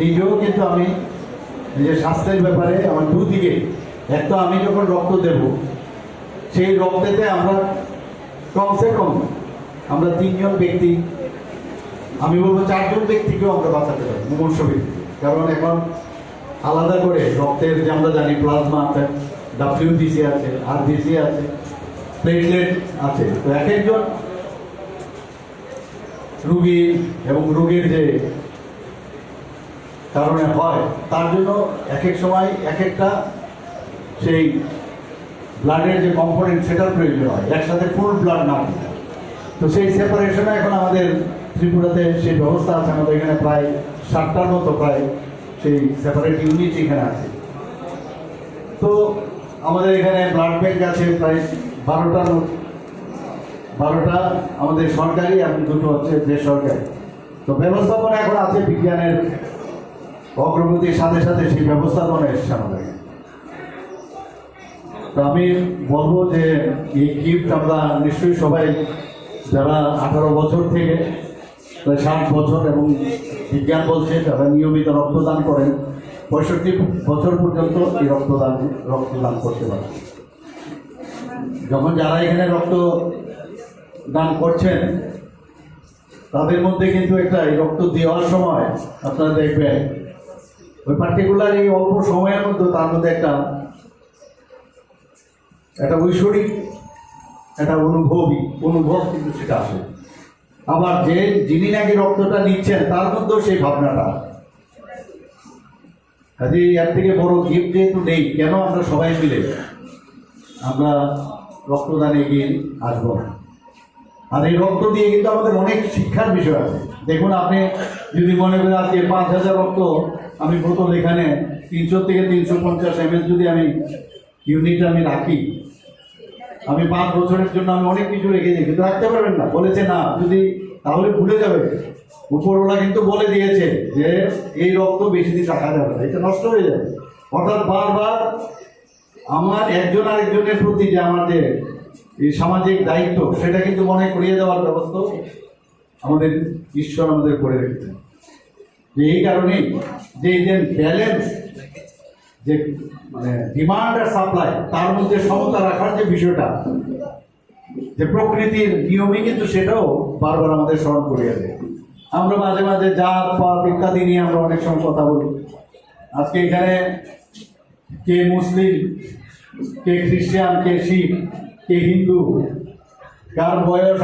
নিজেও কিন্তু আমি নিজের স্বাস্থ্যের ব্যাপারে আমার দুদিকে, এক তো আমি যখন রক্ত দেব, সেই রক্তেতে আমরা কমসে কম আমরা তিনজন ব্যক্তি, আমি বলব চারজন ব্যক্তিকেও আমরা বাঁচাতে পারি, মুমূর্ষ ব্যক্তি। কারণ এখন আলাদা করে রক্তের যে আমরা জানি প্লাজমা আছে, ডাব্লিউবিসি আছে, আরবিসি আছে প্লেটলেট আছে। তো এক একজন রুগী এবং রোগীর যে কারণে হয়। তার জন্য এক এক সময় এক একটা সেই ব্লাডের যে কম্পোনেন্ট সেটার প্রয়োজন হয়। একসাথে ফুল ব্লাড না। তো সেই সেপারেশনে এখন আমাদের ত্রিপুরাতে সেই ব্যবস্থা আছে। আমাদের এখানে প্রায় ষাটটার মতো প্রায় সেই সেপারেট ইউনিট এখানে আছে। তো আমাদের এখানে ব্লাড ব্যাঙ্ক আছে প্রায় বারোটার বারোটা আমাদের সরকারি এবং দুটো হচ্ছে বেসরকারি। তো ব্যবস্থাপনা এখন আছে বিজ্ঞানের অগ্রগতির সাথে সাথে সেই ব্যবস্থাপনা এসছে আমাদের। তো আমি বলব যে এই গিফট আমরা নিশ্চয়ই সবাই যারা আঠারো বছর থেকে প্রায় ষাট বছর এবং বিজ্ঞান বলছে তারা নিয়মিত রক্তদান করেন, পঁয়ষট্টি বছর পর্যন্ত এই রক্তদান রক্তদান করতে পারে যখন যারা এখানে রক্ত দান করছেন, তাদের মধ্যে কিন্তু একটা রক্ত দেওয়ার সময় আপনারা দেখবেন ওই পার্টিকুলার এই অল্প সময়ের মধ্যে তার মধ্যে একটা একটা ঐশ্বরিক, একটা অনুভবই, অনুভব কিন্তু সেটা আসে আবার যে যিনি নাকি রক্তটা নিচ্ছেন, তার মধ্যেও সেই ভাবনাটা। কাজে এর থেকে বড় গিফট যেহেতু নেই, কেন আমরা সবাই মিলে আমরা রক্তদানে এগিয়ে আসব না? আর এই রক্ত দিয়ে কিন্তু আমাদের অনেক শিক্ষার বিষয় আছে। দেখুন, আপনি যদি মনে করেন আজকে পাঁচ হাজার রক্ত আমি বোতল এখানে, তিনশো থেকে তিনশো পঞ্চাশ এম যদি আমি ইউনিট আমি রাখি, আমি পাঁচ বছরের জন্য আমি অনেক কিছু রেখে দিই কিন্তু রাখতে পারবেন না। বলেছে না, যদি তাহলে ভুলে যাবে। উপরওয়ালা কিন্তু বলে দিয়েছে যে এই রক্ত বেশি দিন রাখা যাবে না, এটা নষ্ট হয়ে যাবে। অর্থাৎ বারবার আমার একজন আরেকজনের প্রতি যে আমাদের এই সামাজিক দায়িত্ব, সেটা কিন্তু মনে করিয়ে দেওয়ার ব্যবস্থা আমাদের ঈশ্বর আমাদের করে রেখেছেন। এই কারণেই যে যে ব্যালেন্স যে মানে ডিমান্ড আর সাপ্লাই তার মধ্যে সমতা রাখার যে বিষয়টা, যে প্রকৃতির নিয়মে কিন্তু সেটাও বারবার আমাদের স্মরণ করিয়ে দেয়। আমরা মাঝে মাঝে জাত, পাত ইত্যাদি নিয়ে আমরা অনেক সময় কথা বলি। আজকে এখানে কে মুসলিম, কে খ্রিস্টান, কে শিখ কে হিন্দু? কার বয়স